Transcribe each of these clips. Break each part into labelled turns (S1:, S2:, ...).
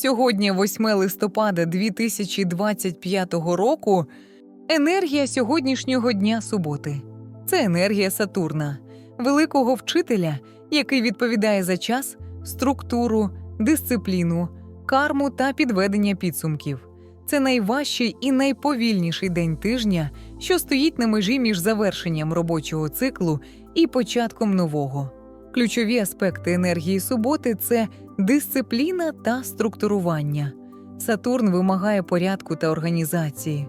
S1: Сьогодні, 8 листопада 2025 року, енергія сьогоднішнього дня суботи. Це енергія Сатурна, великого вчителя, який відповідає за час, структуру, дисципліну, карму та підведення підсумків. Це найважчий і найповільніший день тижня, що стоїть на межі між завершенням робочого циклу і початком нового. Ключові аспекти енергії суботи це дисципліна та структурування. Сатурн вимагає порядку та організації.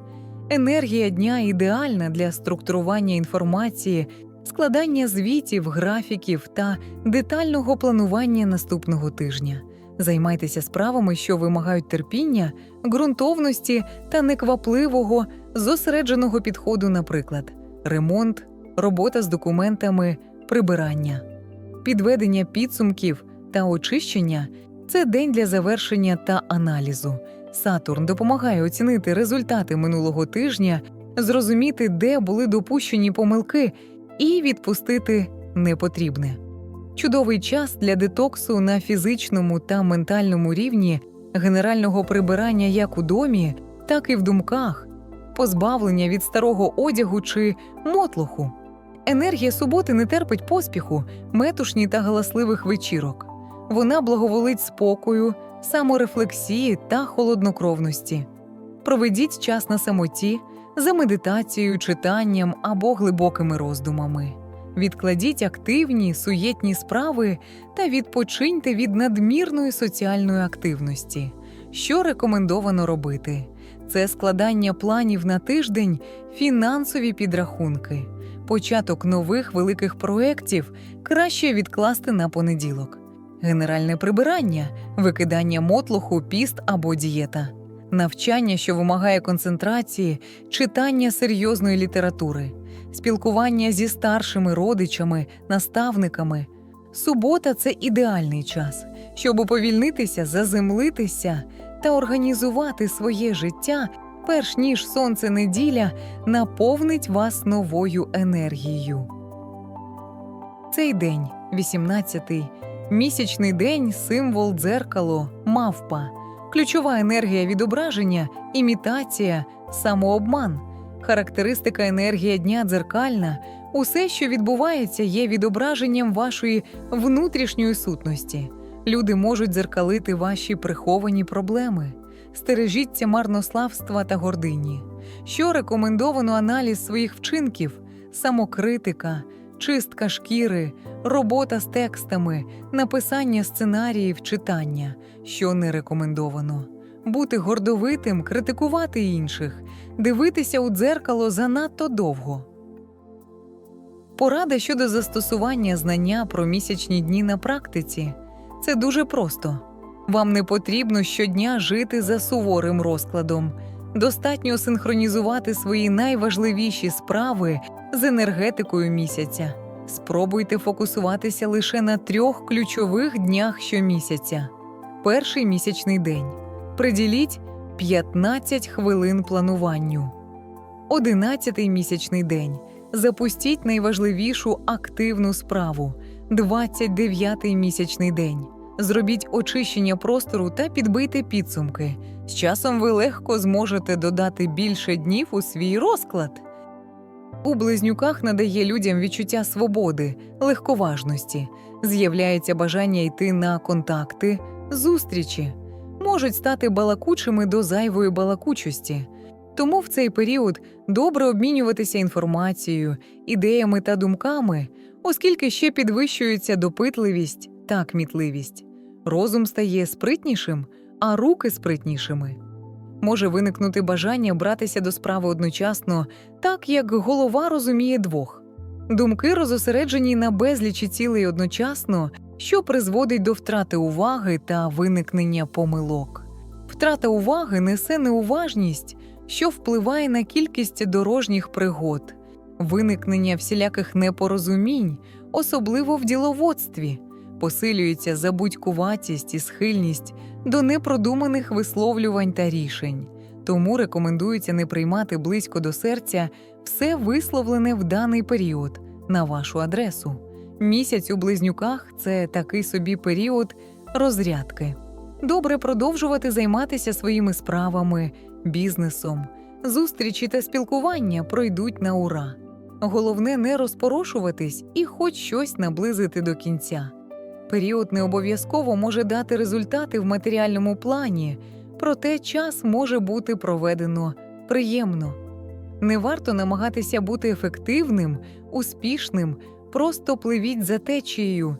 S1: Енергія дня ідеальна для структурування інформації, складання звітів, графіків та детального планування наступного тижня. Займайтеся справами, що вимагають терпіння, ґрунтовності та неквапливого, зосередженого підходу, наприклад, ремонт, робота з документами, прибирання. Підведення підсумків та очищення це день для завершення та аналізу. Сатурн допомагає оцінити результати минулого тижня, зрозуміти, де були допущені помилки, і відпустити непотрібне. Чудовий час для детоксу на фізичному та ментальному рівні, генерального прибирання як у домі, так і в думках, позбавлення від старого одягу чи мотлоху. Енергія суботи не терпить поспіху, метушні та галасливих вечірок. Вона благоволить спокою, саморефлексії та холоднокровності. Проведіть час на самоті, за медитацією, читанням або глибокими роздумами. Відкладіть активні, суєтні справи та відпочиньте від надмірної соціальної активності. Що рекомендовано робити? Це складання планів на тиждень, фінансові підрахунки. Початок нових великих проєктів краще відкласти на понеділок. Генеральне прибирання, викидання мотлоху, піст або дієта, навчання, що вимагає концентрації, читання серйозної літератури, спілкування зі старшими родичами, наставниками. Субота це ідеальний час, щоб уповільнитися, заземлитися та організувати своє життя, перш ніж сонце неділя наповнить вас новою енергією. Цей день, 18-й, місячний день, символ дзеркало, мавпа, ключова енергія відображення, імітація, самообман, характеристика енергія дня дзеркальна. Усе, що відбувається, є відображенням вашої внутрішньої сутності. Люди можуть дзеркалити ваші приховані проблеми. Стережіться марнославства та гордині. Що рекомендовано аналіз своїх вчинків, самокритика, чистка шкіри, робота з текстами, написання сценаріїв, читання, що не рекомендовано. Бути гордовитим, критикувати інших, дивитися у дзеркало занадто довго. Порада щодо застосування знання про місячні дні на практиці це дуже просто. Вам не потрібно щодня жити за суворим розкладом. Достатньо синхронізувати свої найважливіші справи з енергетикою місяця. Спробуйте фокусуватися лише на трьох ключових днях щомісяця. Перший місячний день. Приділіть 15 хвилин плануванню. Одинадцятий місячний день. Запустіть найважливішу активну справу 29-й місячний день. Зробіть очищення простору та підбийте підсумки. З часом ви легко зможете додати більше днів у свій розклад. У близнюках надає людям відчуття свободи, легковажності, з'являється бажання йти на контакти, зустрічі, можуть стати балакучими до зайвої балакучості. Тому в цей період добре обмінюватися інформацією, ідеями та думками, оскільки ще підвищується допитливість та кмітливість. Розум стає спритнішим, а руки спритнішими. Може виникнути бажання братися до справи одночасно, так як голова розуміє двох. Думки розосереджені на безлічі цілей одночасно, що призводить до втрати уваги та виникнення помилок. Втрата уваги несе неуважність, що впливає на кількість дорожніх пригод, виникнення всіляких непорозумінь, особливо в діловодстві, посилюється забудькуватість і схильність до непродуманих висловлювань та рішень. Тому рекомендується не приймати близько до серця все висловлене в даний період на вашу адресу. Місяць у близнюках це такий собі період розрядки. Добре продовжувати займатися своїми справами, бізнесом. Зустрічі та спілкування пройдуть на ура. Головне не розпорошуватись і хоч щось наблизити до кінця. Період не обов'язково може дати результати в матеріальному плані, проте час може бути проведено приємно. Не варто намагатися бути ефективним, успішним, просто пливіть за течією.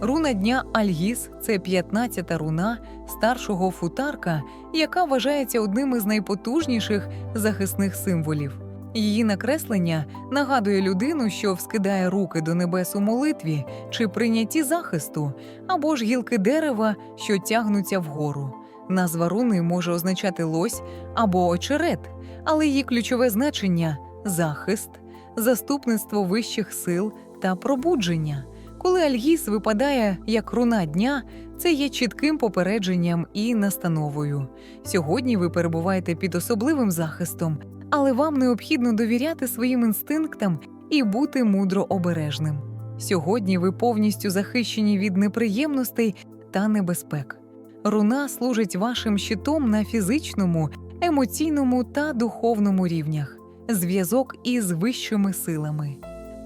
S1: Руна дня Альгіс це 15-та руна старшого футарка, яка вважається одним із найпотужніших захисних символів. Її накреслення нагадує людину, що вскидає руки до небес у молитві чи прийнятті захисту, або ж гілки дерева, що тягнуться вгору. Назва руни може означати лось або очерет, але її ключове значення захист, заступництво вищих сил та пробудження. Коли Альгіс випадає як руна дня, це є чітким попередженням і настановою. Сьогодні ви перебуваєте під особливим захистом, але вам необхідно довіряти своїм інстинктам і бути мудро обережним. Сьогодні ви повністю захищені від неприємностей та небезпек. Руна служить вашим щитом на фізичному, емоційному та духовному рівнях, зв'язок із вищими силами.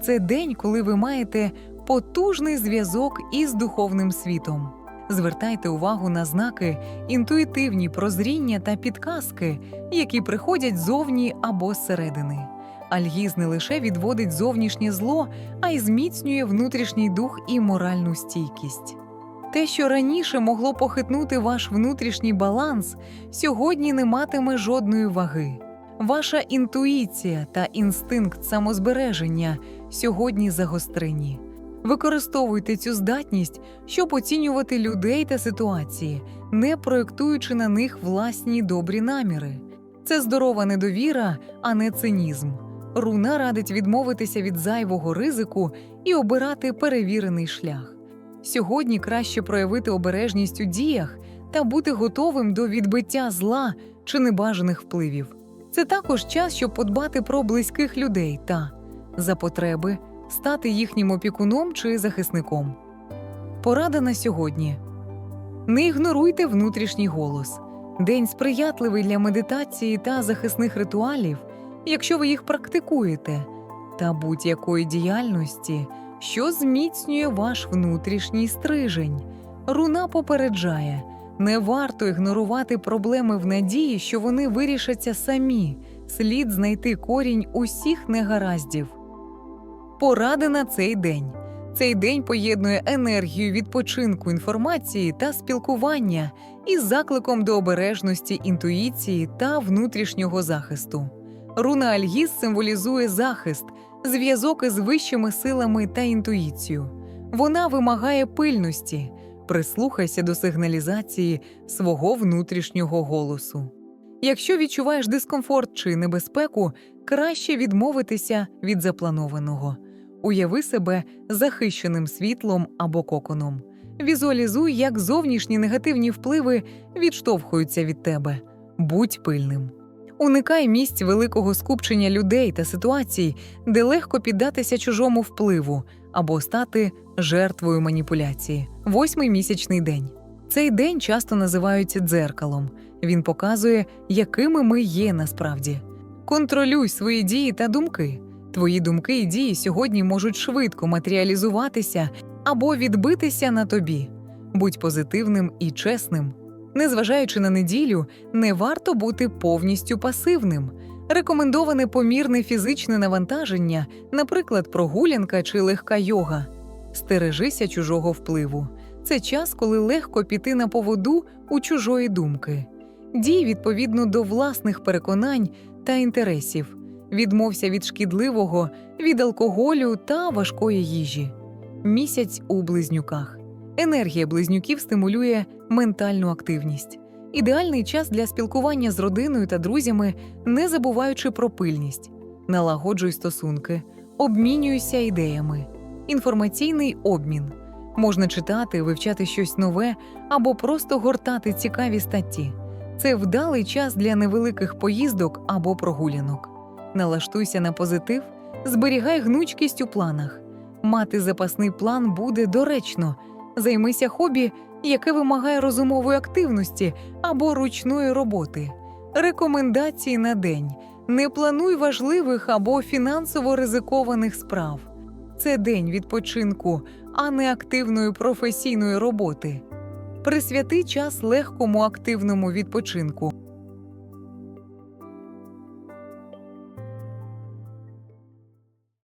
S1: Це день, коли ви маєте потужний зв'язок із духовним світом. Звертайте увагу на знаки, інтуїтивні прозріння та підказки, які приходять зовні або зсередини. Альгіз не лише відводить зовнішнє зло, а й зміцнює внутрішній дух і моральну стійкість. Те, що раніше могло похитнути ваш внутрішній баланс, сьогодні не матиме жодної ваги. Ваша інтуїція та інстинкт самозбереження сьогодні загострені. Використовуйте цю здатність, щоб оцінювати людей та ситуації, не проєктуючи на них власні добрі наміри. Це здорова недовіра, а не цинізм. Руна радить відмовитися від зайвого ризику і обирати перевірений шлях. Сьогодні краще проявити обережність у діях та бути готовим до відбиття зла чи небажаних впливів. Це також час, щоб подбати про близьких людей та, за потреби, стати їхнім опікуном чи захисником. Порада на сьогодні: не ігноруйте внутрішній голос. День сприятливий для медитації та захисних ритуалів, якщо ви їх практикуєте, та будь-якої діяльності, що зміцнює ваш внутрішній стрижень. Руна попереджає, не варто ігнорувати проблеми в надії, що вони вирішаться самі. Слід знайти корінь усіх негараздів. Поради на цей день. Цей день поєднує енергію відпочинку інформації та спілкування із закликом до обережності інтуїції та внутрішнього захисту. Руна Альгіс символізує захист, зв'язок із вищими силами та інтуїцією. Вона вимагає пильності, прислухайся до сигналізації свого внутрішнього голосу. Якщо відчуваєш дискомфорт чи небезпеку, краще відмовитися від запланованого. Уяви себе захищеним світлом або коконом. Візуалізуй, як зовнішні негативні впливи відштовхуються від тебе. Будь пильним. Уникай місць великого скупчення людей та ситуацій, де легко піддатися чужому впливу або стати жертвою маніпуляції. Восьмий місячний день. Цей день часто називають дзеркалом. Він показує, якими ми є насправді. Контролюй свої дії та думки. Твої думки і дії сьогодні можуть швидко матеріалізуватися або відбитися на тобі. Будь позитивним і чесним. Незважаючи на неділю, не варто бути повністю пасивним. Рекомендоване помірне фізичне навантаження, наприклад, прогулянка чи легка йога. Стережися чужого впливу. Це час, коли легко піти на поводу у чужої думки. Дій відповідно до власних переконань та інтересів. Відмовся від шкідливого, від алкоголю та важкої їжі. Місяць у близнюках. Енергія близнюків стимулює ментальну активність. Ідеальний час для спілкування з родиною та друзями, не забуваючи про пильність. Налагоджуй стосунки, обмінюйся ідеями. Інформаційний обмін. Можна читати, вивчати щось нове або просто гортати цікаві статті. Це вдалий час для невеликих поїздок або прогулянок. Налаштуйся на позитив, зберігай гнучкість у планах. Мати запасний план буде доречно. Займися хобі, яке вимагає розумової активності або ручної роботи. Рекомендації на день: не плануй важливих або фінансово ризикованих справ. Це день відпочинку, а не активної професійної роботи. Присвяти час легкому активному відпочинку.